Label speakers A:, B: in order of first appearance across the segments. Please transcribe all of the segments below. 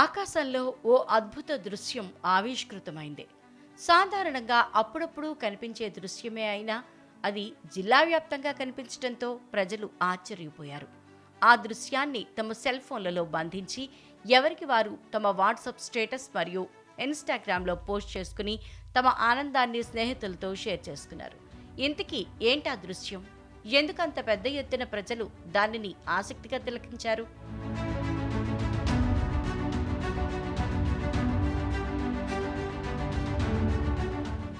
A: ఆకాశంలో ఓ అద్భుత దృశ్యం ఆవిష్కృతమైంది. సాధారణంగా అప్పుడప్పుడు కనిపించే దృశ్యమే అయినా అది జిల్లా వ్యాప్తంగా కనిపించడంతో ప్రజలు ఆశ్చర్యపోయారు. ఆ దృశ్యాన్ని తమ సెల్ ఫోన్లలో బంధించి ఎవరికి వారు తమ వాట్సాప్ స్టేటస్ మరియు ఇన్స్టాగ్రామ్లో పోస్ట్ చేసుకుని తమ ఆనందాన్ని స్నేహితులతో షేర్ చేసుకున్నారు. ఇంతకీ ఏంటా దృశ్యం? ఎందుకంత పెద్ద ఎత్తున ప్రజలు దానిని ఆసక్తిగా తిలకించారు?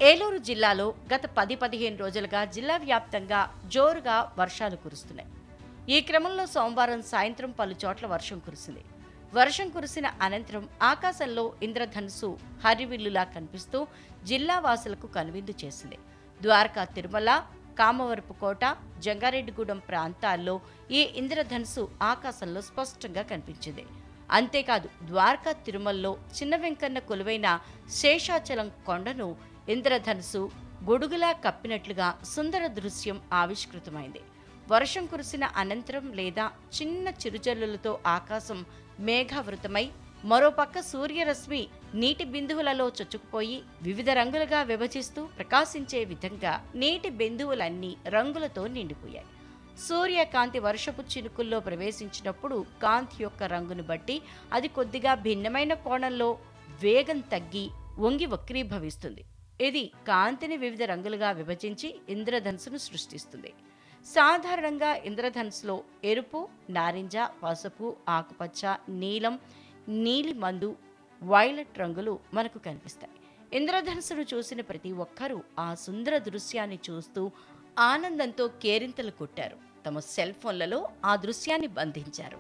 A: ఏలూరు జిల్లాలో గత పది పదిహేను రోజులుగా జిల్లా వ్యాప్తంగా జోరుగా వర్షాలు కురుస్తున్నాయి. ఈ క్రమంలో సోమవారం సాయంత్రం పలు చోట్ల వర్షం కురిసింది. వర్షం కురిసిన అనంతరం ఆకాశంలో ఇంద్రధనుసు హరివిల్లులా కనిపిస్తూ జిల్లా వాసులకు కనువిందు చేసింది. ద్వారకా తిరుమల కామవరపుకోట జంగారెడ్డిగూడెం ప్రాంతాల్లో ఈ ఇంద్రధనుసు ఆకాశంలో స్పష్టంగా కనిపించింది. అంతేకాదు ద్వారకా తిరుమలలో చిన్న వెంకన్న కొలువైన శేషాచలం కొండను ఇంద్రధనుసు గొడుగులా కప్పినట్లుగా సుందర దృశ్యం ఆవిష్కృతమైంది. వర్షం కురిసిన అనంతరం లేదా చిన్న చిరుజల్లులతో ఆకాశం మేఘావృతమై మరోపక్క సూర్యరశ్మి నీటి బిందువులలో చొచ్చుకుపోయి వివిధ రంగులుగా విభజిస్తూ ప్రకాశించే విధంగా నీటి బిందువులన్నీ రంగులతో నిండిపోయాయి. సూర్యకాంతి వర్షపు చినుకుల్లో ప్రవేశించినప్పుడు కాంతి యొక్క రంగును బట్టి అది కొద్దిగా భిన్నమైన కోణంలో వేగం తగ్గి వంగి వక్రీభవిస్తుంది. ఇది కాంతిని వివిధ రంగులుగా విభజించి ఇంద్రధనుసును సృష్టిస్తుంది. సాధారణంగా ఇంద్రధనుసులో ఎరుపు నారింజ పసుపు ఆకుపచ్చ నీలం నీలి మందు వైలెట్ రంగులు మనకు కనిపిస్తాయి. ఇంద్రధనుసును చూసిన ప్రతి ఒక్కరూ ఆ సుందర దృశ్యాన్ని చూస్తూ ఆనందంతో కేరింతలు కొట్టారు. తమ సెల్ ఫోన్లలో ఆ దృశ్యాన్ని బంధించారు.